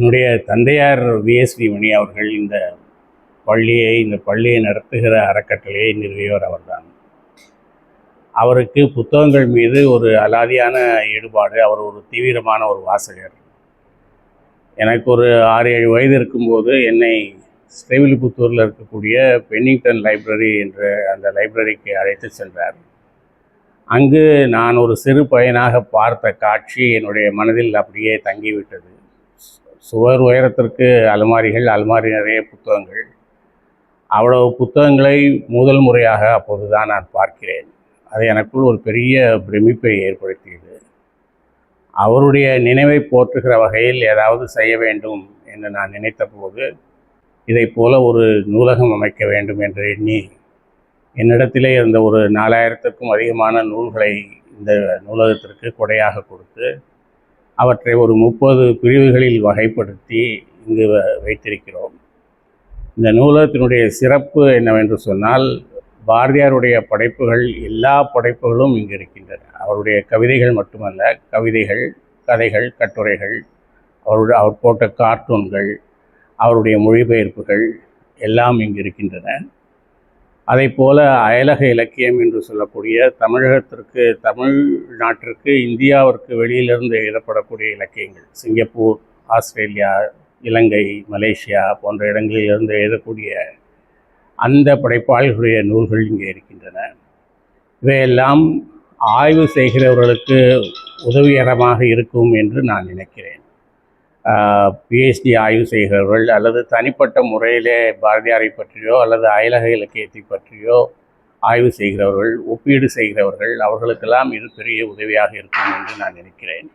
என்னுடைய தந்தையார் விஎஸ்வி மணி அவர்கள் இந்த பள்ளியை இந்த பள்ளியை நடத்துகிற அறக்கட்டளையை நிறுவியவர் அவர்தான். அவருக்கு புத்தகங்கள் மீது ஒரு அலாதியான ஈடுபாடு அவர் ஒரு தீவிரமான ஒரு வாசகர். எனக்கு ஒரு ஆறு ஏழு வயது இருக்கும்போது என்னை ஸ்ரீவில்லிபுத்தூரில் இருக்கக்கூடிய பென்னிங்டன் லைப்ரரி என்ற அந்த லைப்ரரிக்கு அழைத்து சென்றார். அங்கு நான் ஒரு சிறு பையனாக பார்த்த காட்சி என்னுடைய மனதில் அப்படியே தங்கிவிட்டது. சுவர் உயரத்திற்கு அலமாரிகள் அலமாரி நிறைய புத்தகங்கள். அவ்வளவு புத்தகங்களை முதல் முறையாக அப்போது தான் நான் பார்க்கிறேன். அது எனக்குள் ஒரு பெரிய பிரமிப்பை ஏற்படுத்தியது. அவருடைய நினைவை போற்றுகிற வகையில் ஏதாவது செய்ய வேண்டும் என்று நான் நினைத்த போது இதை போல ஒரு நூலகம் அமைக்க வேண்டும் என்று எண்ணி என்னிடத்திலே இருந்த ஒரு நாலாயிரத்துக்கும் அதிகமான நூல்களை இந்த நூலகத்திற்கு கொடையாக கொடுத்து அவற்றை ஒரு முப்பது பிரிவுகளில் வகைப்படுத்தி இங்கு வ- வைத்திருக்கிறோம். இந்த நூலகத்தினுடைய சிறப்பு என்னவென்று சொன்னால் பாரதியாருடைய படைப்புகள் எல்லா படைப்புகளும் இங்கு இருக்கின்றன. அவருடைய கவிதைகள் மட்டுமல்ல கவிதைகள் கதைகள் கட்டுரைகள் அவருடைய அவர் போட்ட கார்ட்டூன்கள் அவருடைய மொழிபெயர்ப்புகள் எல்லாம் இங்கு இருக்கின்றன. அதை போல அயலக இலக்கியம் என்று சொல்லக்கூடிய தமிழகத்திற்கு தமிழ்நாட்டிற்கு இந்தியாவிற்கு வெளியிலிருந்து எழுதப்படக்கூடிய இலக்கியங்கள். சிங்கப்பூர் ஆஸ்திரேலியா இலங்கை மலேசியா போன்ற இடங்களிலிருந்து எழுதக்கூடிய அந்த படைப்பாளிகளுடைய நூல்கள் இங்கே இருக்கின்றன. இவையெல்லாம் ஆய்வு செய்கிறவர்களுக்கு உதவிகரமாக இருக்கும் என்று நான் நினைக்கிறேன். பிஹெச்டி ஆய்வு செய்கிறவர்கள் அல்லது தனிப்பட்ட முறையிலே பாரதியாரை பற்றியோ அல்லது அயலக இலக்கியத்தை பற்றியோ ஆய்வு செய்கிறவர்கள் ஒப்பீடு செய்கிறவர்கள் அவர்களுக்கெல்லாம் இது பெரிய உதவியாக இருக்கும் என்று நான் நினைக்கிறேன்.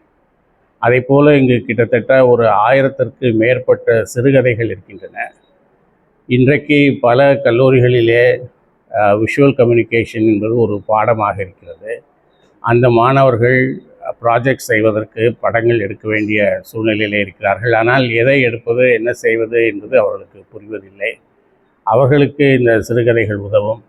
அதே போல் இங்கு கிட்டத்தட்ட ஒரு ஆயிரத்திற்கு மேற்பட்ட சிறுகதைகள் இருக்கின்றன. இன்றைக்கு பல கல்லூரிகளிலே விஷுவல் கம்யூனிகேஷன் என்பது ஒரு பாடமாக இருக்கிறது. அந்த மாணவர்கள் ப்ராஜெக்ட் செய்வதற்கு படங்கள் எடுக்க வேண்டிய சூழ்நிலையில் இருக்கிறார்கள். ஆனால் எதை எடுப்பது என்ன செய்வது என்பது அவர்களுக்கு புரிவதில்லை. அவர்களுக்கு இந்த சிறுகதைகள் உதவும்.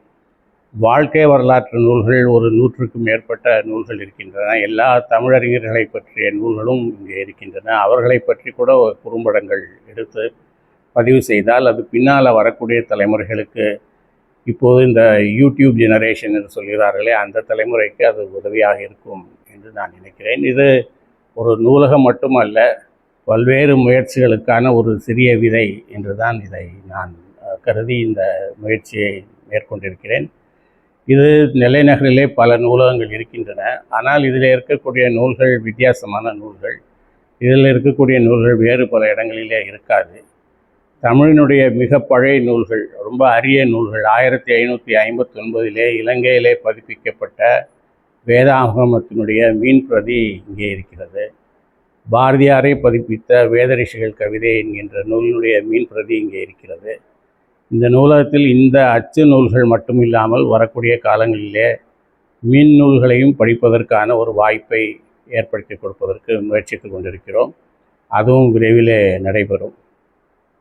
வாழ்க்கை வரலாற்று நூல்கள் ஒரு நூற்றுக்கும் மேற்பட்ட நூல்கள் இருக்கின்றன. எல்லா தமிழறிஞர்களை பற்றிய நூல்களும் இங்கே இருக்கின்றன. அவர்களை பற்றி கூட ஒரு குறும்படங்கள் எடுத்து பதிவு செய்தால் அது பின்னால் வரக்கூடிய தலைமுறைகளுக்கு இப்போது இந்த யூடியூப் ஜெனரேஷன் என்று சொல்கிறார்களே அந்த தலைமுறைக்கு அது உதவியாக இருக்கும். என்று நான் நினைக்கிறேன். இது ஒரு நூலகம் மட்டுமல்ல பல்வேறு முயற்சிகளுக்கான ஒரு சிறிய விதை என்று தான் இதை நான் கருதி இந்த முயற்சியை மேற்கொண்டிருக்கிறேன். இது நெல்லை நகரிலே பல நூலகங்கள் இருக்கின்றன. ஆனால் இதில் இருக்கக்கூடிய நூல்கள் வித்தியாசமான நூல்கள். இதில் இருக்கக்கூடிய நூல்கள் வேறு பல இடங்களிலே இருக்காது. தமிழினுடைய மிக பழைய நூல்கள் ரொம்ப அரிய நூல்கள் ஆயிரத்தி ஐநூற்றி ஐம்பத்தி ஒன்பதிலே இலங்கையிலே பதிப்பிக்கப்பட்ட வேதாகமத்தினுடைய மீன் பிரதி இங்கே இருக்கிறது. பாரதியாரை பதிப்பித்த வேதரிஷிகள் கவிதை என்கின்ற நூலினுடைய மீன் பிரதி இங்கே இருக்கிறது. இந்த நூலகத்தில் இந்த அச்சு நூல்கள் மட்டும் இல்லாமல் வரக்கூடிய காலங்களிலே மீன் நூல்களையும் படிப்பதற்கான ஒரு வாய்ப்பை ஏற்படுத்தி கொடுப்பதற்கு முயற்சித்து கொண்டிருக்கிறோம். அதுவும் விரைவிலே நடைபெறும்.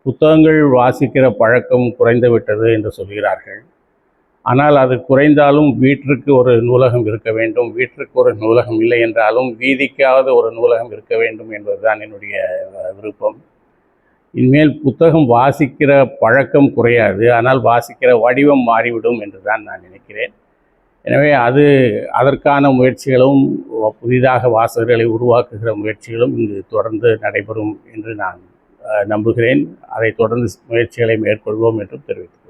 புத்தகங்கள் வாசிக்கிற பழக்கம் குறைந்து விட்டது என்று சொல்கிறார்கள். ஆனால் அது குறைந்தாலும் வீட்டிற்கு ஒரு நூலகம் இருக்க வேண்டும் வீட்டிற்கு ஒரு நூலகம் இல்லை என்றாலும் வீதிக்காவது ஒரு நூலகம் இருக்க வேண்டும் என்பதுதான் என்னுடைய விருப்பம். இனிமேல் புத்தகம் வாசிக்கிற பழக்கம் குறையாது ஆனால் வாசிக்கிற வடிவம் மாறிவிடும் என்று தான் நான் நினைக்கிறேன். எனவே அது அதற்கான முயற்சிகளும் புதிதாக வாசகர்களை உருவாக்குகிற முயற்சிகளும் இங்கு தொடர்ந்து நடைபெறும் என்று நான் நம்புகிறேன். அதை தொடர்ந்து முயற்சிகளை மேற்கொள்வோம் என்றும் தெரிவித்தேன்